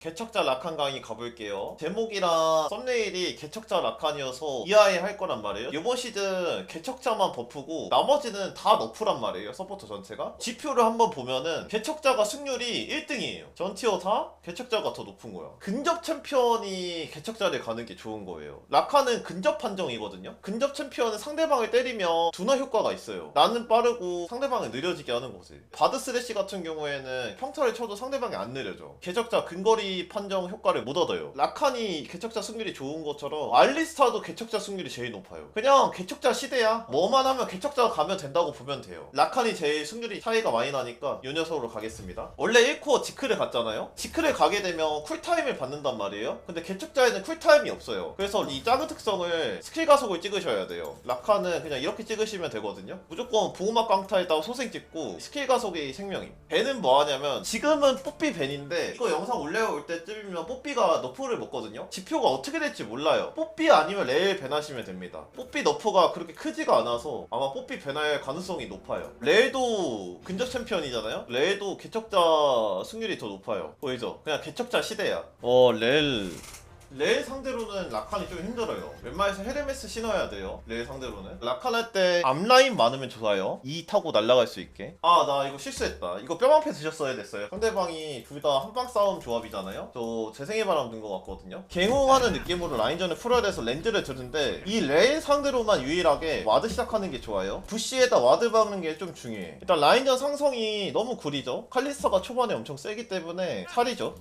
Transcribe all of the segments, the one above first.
개척자 라칸 강의 가볼게요. 제목이랑 썸네일이 개척자 라칸이어서 이하에 할 거란 말이에요. 이번 시즌 개척자만 버프고 나머지는 다 너프란 말이에요. 서포터 전체가. 지표를 한번 보면은 개척자가 승률이 1등이에요. 전티어 다 개척자가 더 높은 거야. 근접 챔피언이 개척자를 가는 게 좋은 거예요. 라칸은 근접 판정이거든요. 근접 챔피언은 상대방을 때리면 둔화 효과가 있어요. 나는 빠르고 상대방을 느려지게 하는 거지. 바드 스레시 같은 경우에는 평타를 쳐도 상대방이 안 느려져. 개척자 근거리 판정 효과를 못 얻어요. 라칸이 개척자 승률이 좋은 것처럼 알리스타도 개척자 승률이 제일 높아요. 그냥 개척자 시대야. 뭐만 하면 개척자가 가면 된다고 보면 돼요. 라칸이 제일 승률이 차이가 많이 나니까 요 녀석으로 가겠습니다. 원래 1코어 지크를 갔잖아요. 지크를 가게 되면 쿨타임을 받는단 말이에요. 근데 개척자에는 쿨타임이 없어요. 그래서 이 작은 특성을 스킬 가속을 찍으셔야 돼요. 라칸은 그냥 이렇게 찍으시면 되거든요. 무조건 보호막 강타에다가 소생 찍고 스킬 가속이 생명임. 벤은 뭐 하냐면 지금은 뽀삐 벤인데 이거 영상 올려 올 때쯤이면 뽀삐가 너프를 먹거든요. 지표가 어떻게 될지 몰라요. 뽀삐 아니면 레일 벤 하시면 됩니다. 뽀삐 너프가 그렇게 크지가 않아서 아마 뽀삐 벤할 가능성이 높아요. 레일도 근접 챔피언이잖아요. 레일도 개척자 승률이 더 높아요. 보이죠? 그냥 개척자 시대야. 어 레일 레일 상대로는 라칸이 좀 힘들어요. 웬만해서 헤르메스 신어야 돼요. 레일 상대로는. 라칸 할 때 앞라인 많으면 좋아요. 2 타고 날아갈 수 있게. 아, 나 이거 실수했다. 이거 뼈방패 드셨어야 됐어요. 상대방이 둘 다 한방 싸움 조합이잖아요. 저 재생의 바람 든 것 같거든요. 갱호하는 느낌으로 라인전을 풀어야 돼서 렌즈를 드는데 이 레일 상대로만 유일하게 와드 시작하는 게 좋아요. 부시에다 와드 박는 게 좀 중요해. 일단 라인전 상성이 너무 구리죠. 칼리스타가 초반에 엄청 세기 때문에 살이죠.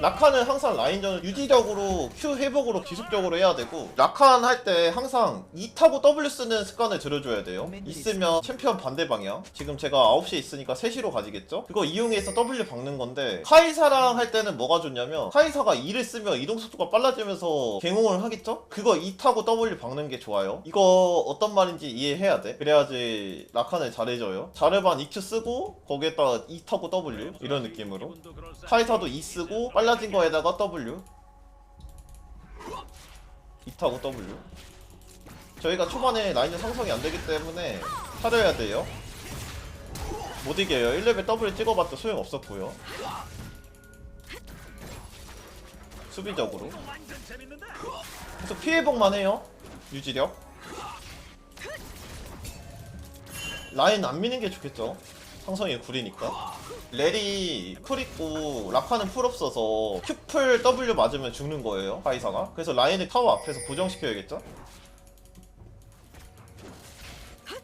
라칸은 항상 라인전을 유지력으로 Q 회복으로 지속적으로 해야 되고 라칸 할 때 항상 E 타고 W 쓰는 습관을 들여줘야 돼요. 있으면 챔피언 반대 방향. 지금 제가 9시에 있으니까 3시로 가지겠죠? 그거 이용해서 W 박는 건데 카이사랑 할 때는 뭐가 좋냐면 카이사가 E를 쓰면 이동 속도가 빨라지면서 갱홍을 하겠죠? 그거 E 타고 W 박는 게 좋아요. 이거 어떤 말인지 이해해야 돼. 그래야지 라칸을 잘해줘요. 자르반 EQ 쓰고 거기에다가 E 타고 W 이런 느낌으로. 카이사도 E 쓰고 빨라진 거에다가 W E 타고 W. 저희가 초반에 라인전 상성이 안 되기 때문에 사려야 돼요. 못 이겨요. 1레벨 W 찍어봤자 소용없었고요. 수비적으로. 계속 피해복만 해요. 유지력. 라인 안 미는 게 좋겠죠 상성이 구리니까. 렐이 풀 있고 라카는 풀 없어서 큐풀 W 맞으면 죽는 거예요 파이사가. 그래서 라인을 타워 앞에서 고정시켜야겠죠?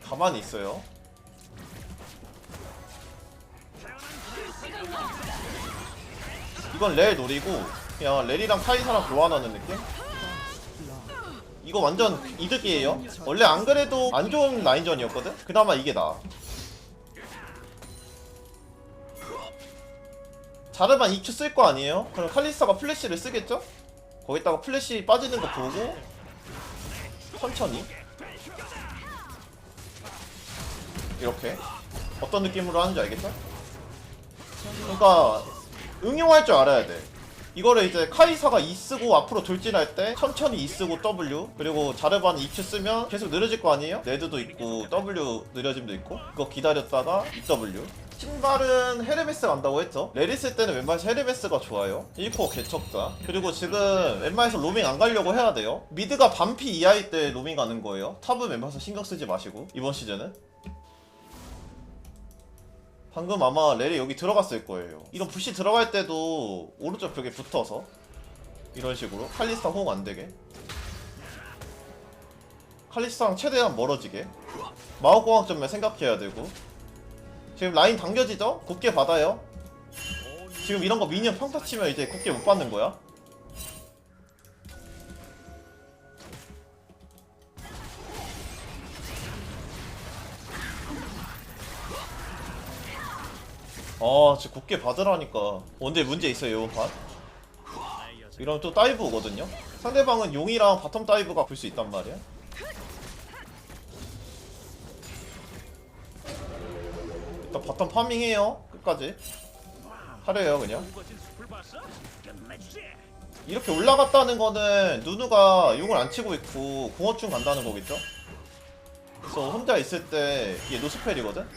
가만히 있어요. 이건 렐 노리고 그냥 렐이랑 카이사랑 교환하는 느낌? 이거 완전 이득이에요. 원래 안 그래도 안 좋은 라인전이었거든? 그나마 이게 나아 자르반 EQ 쓸거 아니에요? 그럼 칼리스타가 플래시를 쓰겠죠? 거기다가 플래시 빠지는 거 보고 천천히 이렇게 어떤 느낌으로 하는지 알겠죠? 그러니까 응용할 줄 알아야 돼 이거를 이제 카이사가 E 쓰고 앞으로 돌진할 때 천천히 E 쓰고 W 그리고 자르반 EQ 쓰면 계속 느려질 거 아니에요? 레드도 있고 W 느려짐도 있고 그거 기다렸다가 EW 신발은 헤르메스 간다고 했죠? 레리 쓸 때는 웬만해서 헤르메스가 좋아요. 1코어 개척자. 그리고 지금 웬만해서 로밍 안 가려고 해야 돼요. 미드가 반피 이하일 때 로밍 가는 거예요. 탑은 웬만해서 신경 쓰지 마시고 이번 시즌은. 방금 아마 렐이 여기 들어갔을 거예요. 이런 부시 들어갈 때도 오른쪽 벽에 붙어서 이런 식으로 칼리스타 호응 안 되게. 칼리스타랑 최대한 멀어지게. 마법공학점면 생각해야 되고 지금 라인 당겨지죠? 곱게 받아요. 지금 이런 거 미니언 평타 치면 이제 곱게 못 받는 거야. 아, 진짜 곱게 받으라니까. 근데 문제 있어요, 이번 판. 이러면 또 다이브 오거든요? 상대방은 용이랑 바텀 다이브가 볼 수 있단 말이야. 일단 바텀 파밍해요. 끝까지. 하려요, 그냥. 이렇게 올라갔다는 거는 누누가 용을 안 치고 있고 공허충 간다는 거겠죠? 그래서 혼자 있을 때 이게 노스펠이거든?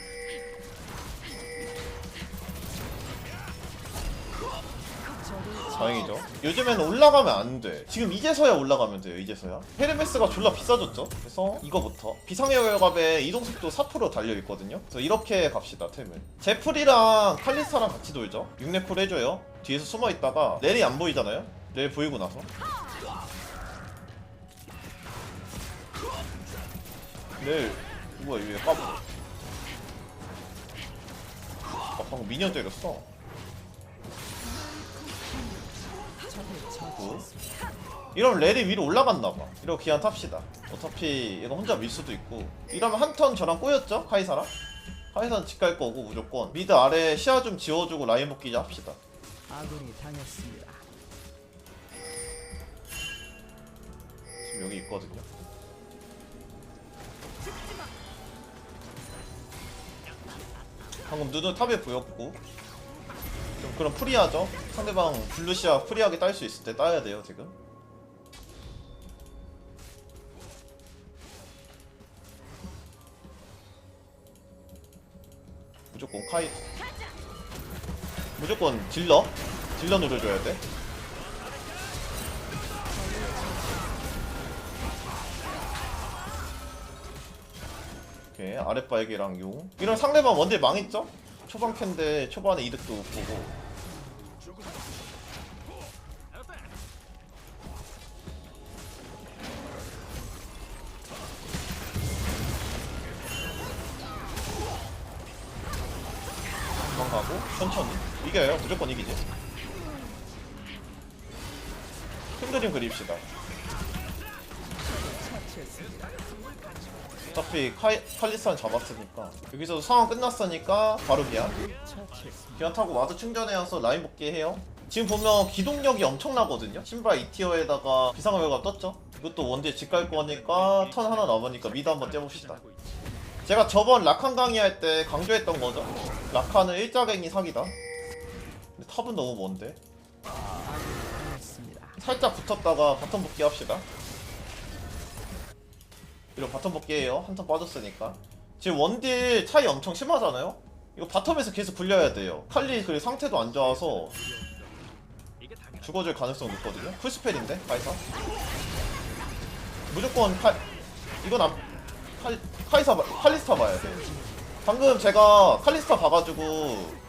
다행이죠. 요즘에는 올라가면 안 돼. 지금 이제서야 올라가면 돼요. 이제서야. 헤르메스가 졸라 비싸졌죠. 그래서 이거부터 비상의 월갑에 이동 속도 4% 달려 있거든요. 그래서 이렇게 갑시다 템을. 제풀이랑 칼리스타랑 같이 돌죠. 6렙풀 해줘요. 뒤에서 숨어 있다가 렐이 안 보이잖아요. 렐 보이고 나서. 렐 뭐야 이왜 까불어? 아 방금 미니언 때렸어. 구. 이러면 렐이 위로 올라갔나봐 이러고 기한 탑시다 어차피 이거 혼자 밀 수도 있고 이러면 한 턴 저랑 꼬였죠? 카이사랑? 카이사는 집 갈 거고 무조건 미드 아래 시야 좀 지워주고 라인 먹기 합시다 아군이 당했습니다. 지금 여기 있거든요 방금 누누 탑에 보였고 좀 그럼 프리하죠? 상대방 블루시아 프리하게 딸 수 있을 때 따야 돼요 지금. 무조건 카이 무조건 딜러? 딜러 노려줘야 돼. 오케이 아랫바에게랑 용. 이런 상대방 원딜 망했죠? 초반 캔데 초반에 이득도 못 보고 무조건 이기지. 큰 그림 그립시다. 어차피 카이, 칼리스탄 잡았으니까. 여기서 상황 끝났으니까 바로 처치했습니다. 기한 타고 와드 충전해와서 라인 복귀해요. 지금 보면 기동력이 엄청나거든요? 신발 2티어에다가 비상결과 떴죠? 이것도 원딜 집갈 거니까 턴 하나 남으니까 미드 한번 떼봅시다. 제가 저번 라칸 강의 할 때 강조했던 거죠? 라칸은 일자갱이 사기다 탑은 너무 먼데. 살짝 붙었다가 바텀 복귀 합시다. 이런 바텀 복귀해요. 한턴 빠졌으니까. 지금 원딜 차이 엄청 심하잖아요? 이거 바텀에서 계속 굴려야 돼요. 칼리 그 상태도 안 좋아서 죽어줄 가능성 높거든요. 풀스펠인데 카이사. 무조건 칼 이건 안 칼, 카이사 봐- 칼리스타 봐야 돼. 방금 제가 칼리스타 봐가지고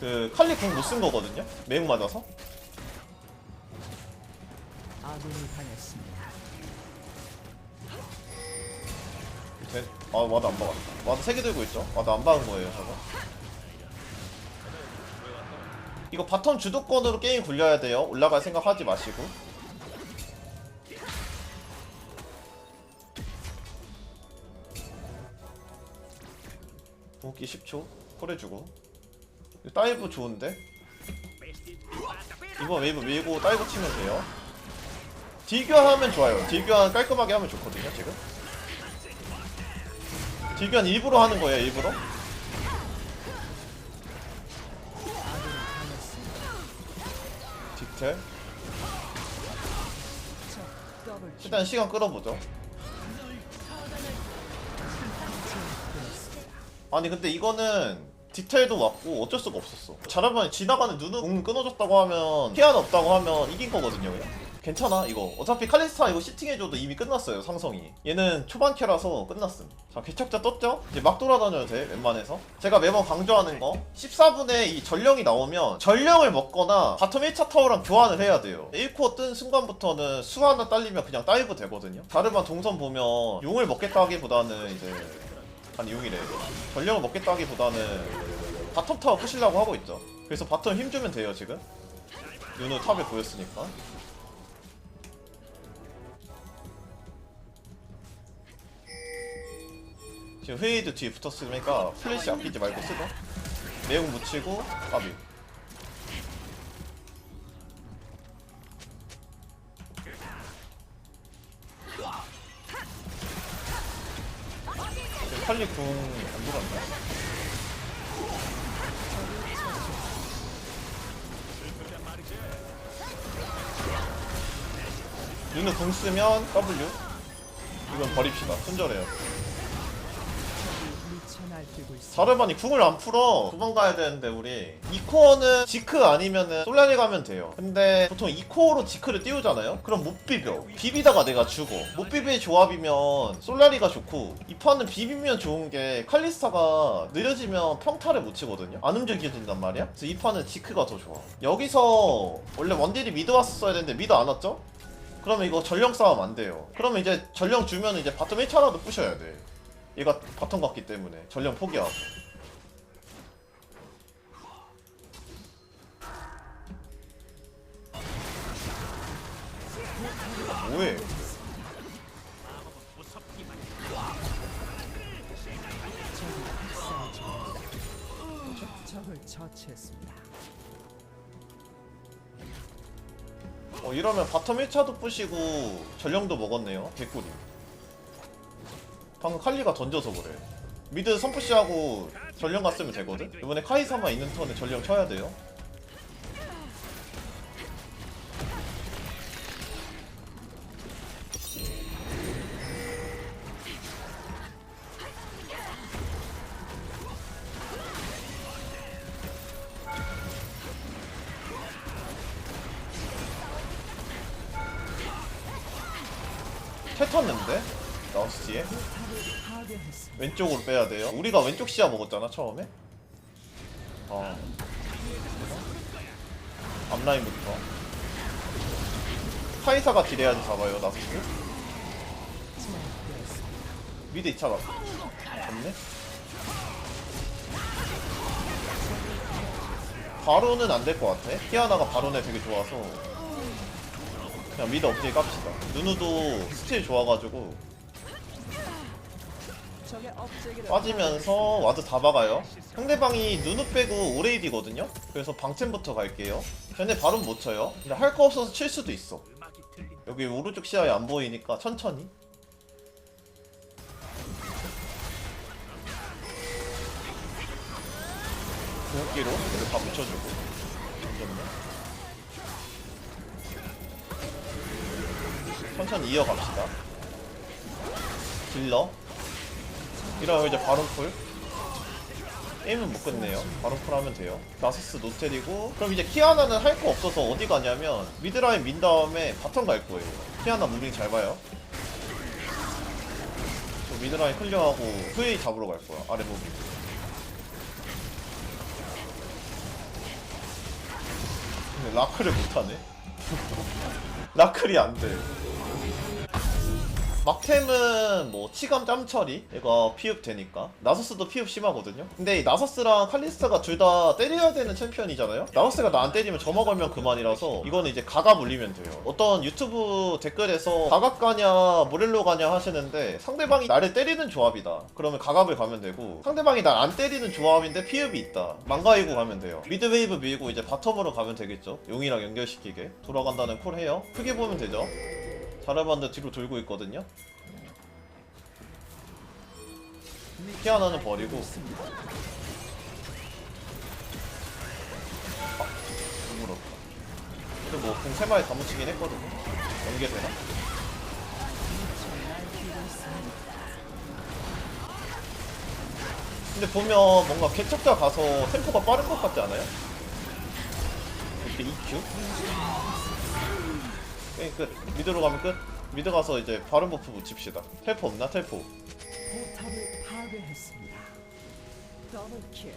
그 칼리 궁 못 쓴 거거든요. 매우 맞아서. 아군이 당했습니다. 네. 아 와드 안 박았다 와드 3개 들고 있죠 와드 안 박은 거예요 저거 이거 바텀 주도권으로 게임 굴려야 돼요 올라갈 생각 하지 마시고 도끼 10초 콜해주고 다이브 좋은데? 이번 웨이브 밀고 다이브 치면 돼요. 딜교하면 좋아요. 딜교한 깔끔하게 하면 좋거든요 지금. 딜교한 일부러 하는 거예요 일부러? 킬. 일단 시간 끌어보죠. 아니 근데 이거는 디테일도 왔고 어쩔 수가 없었어. 잘하면 지나가는 눈은 공 끊어졌다고 하면 피한 없다고 하면 이긴 거거든요 그냥. 괜찮아 이거. 어차피 칼리스타 이거 시팅해줘도 이미 끝났어요 상성이. 얘는 초반 캐라서 끝났음. 자 개척자 떴죠? 이제 막 돌아다녀도 돼 웬만해서. 제가 매번 강조하는 거. 14분에 이 전령이 나오면 전령을 먹거나 바텀 1차 타워랑 교환을 해야 돼요. 1코어 뜬 순간부터는 수 하나 딸리면 그냥 다이브 되거든요. 다르반 동선 보면 용을 먹겠다 하기보다는 이제 아니 용이래 전령을 먹겠다 하기보다는 바텀 타워 부시려고 하고 있죠. 그래서 바텀 힘주면 돼요 지금. 윤우 탑에 보였으니까. 지금 회의드 뒤에 붙었으니까 플래시 아끼지 말고 쓰고. 내용 묻히고 까비 칼리 궁안 돌았나? 윤우 궁 쓰면 W. 이건 버립시다. 손절해요 뛰 뛰고 있습니다. 자르반이 궁을 안 풀어. 도망가야 되는데 우리. 2코어는 지크 아니면은 솔라리 가면 돼요. 근데 보통 2코어로 지크를 띄우잖아요? 그럼 못 비벼. 비비다가 내가 죽어. 못 비빌 조합이면 솔라리가 좋고 이 판은 비비면 좋은 게 칼리스타가 느려지면 평타를 못 치거든요? 안 움직여진단 말이야? 그래서 이 판은 지크가 더 좋아. 여기서 원래 원딜이 미드 왔었어야 되는데 미드 안 왔죠? 그러면 이거 전령 싸움 안 돼요. 그러면 이제 전령 주면 이제 바텀 1차라도 부셔야 돼 얘가 바텀 갔기 때문에 전령 포기하고. 뭐해. 어 이러면 바텀 1차도 부시고 전령도 먹었네요. 개꿀이 방금 칼리가 던져서 그래. 미드 선푸시하고 전령 갔으면 되거든? 이번에 카이사만 있는 턴에 전령 쳐야 돼요 왼쪽으로 빼야 돼요? 우리가 왼쪽 시야 먹었잖아 처음에? 어. 앞라인부터. 카이사가 딜해야지 잡아요 제압되었습니다. 미드 2차 맞고. 없네. 바로는 안 될 것 같아. 키아나가 바로네 되게 좋아서. 그냥 미드 업데이 깝시다. 누누도 스틸 좋아가지고 빠지면서 와드 다 박아요. 상대방이 누누 빼고 오레이디거든요. 그래서 방템부터 갈게요. 근데 바론 못 쳐요. 근데 할 거 없어서 칠 수도 있어. 여기 오른쪽 시야에 안 보이니까 천천히. 이렇게 다 붙여주고. 천천히 이어갑시다. 딜러 이러면 이제 바론풀. 게임은 못 끝내요. 바론풀 하면 돼요. 나서스 노텔이고 그럼 이제 키아나는 할 거 없어서 어디 가냐면 미드라인 민 다음에 바텀 갈 거예요. 키아나 무빙 잘 봐요. 저 미드라인 클리어하고 후웨이 잡으러 갈 거야 아래 무빙 근데 라크를 못하네? 라클이 안돼 막템은 뭐 치감 짬처리? 이거 피흡 되니까. 나서스도 피흡 심하거든요? 근데 이 나서스랑 칼리스타가 둘 다 때려야 되는 챔피언이잖아요? 나서스가 나 안 때리면 점화 걸면 그만이라서 이거는 이제 가가 물리면 돼요. 어떤 유튜브 댓글에서 가각 가냐 모렐로 가냐 하시는데 상대방이 나를 때리는 조합이다. 그러면 가각을 가면 되고 상대방이 날 안 때리는 조합인데 피흡이 있다. 망가이고 가면 돼요. 미드웨이브 밀고 이제 바텀으로 가면 되겠죠? 용이랑 연결시키게. 돌아간다는 콜 해요. 크게 보면 되죠 자르반드 뒤로 돌고 있거든요. 피아노는 버리고 아, 물었다. 근데 뭐공 3마리 다 묻히긴 했거든요. 연계되나? 근데 보면 뭔가 개척자 가서 템포가 빠른 것 같지 않아요? 이렇게 EQ? 게임 끝. 미드로 가면 끝. 미드 가서 이제 바른 버프 붙입시다. 텔포 없나? 텔포. 포탑을 파괴했습니다. 더블킬.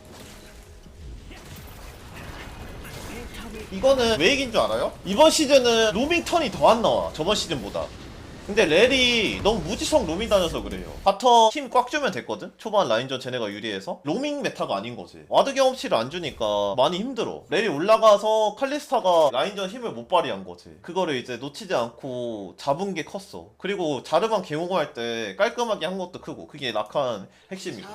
이거는 왜 이긴 줄 알아요? 이번 시즌은 로밍 턴이 더 안 나와. 저번 시즌보다. 근데 렐이 너무 무지성 로밍 다녀서 그래요. 바텀 힘 꽉 주면 됐거든? 초반 라인전 쟤네가 유리해서. 로밍 메타가 아닌 거지. 와드 경험치를 안 주니까 많이 힘들어. 렐이 올라가서 칼리스타가 라인전 힘을 못 발휘한 거지. 그거를 이제 놓치지 않고 잡은 게 컸어. 그리고 자르반 개호할 때 깔끔하게 한 것도 크고. 그게 낙한 핵심이고.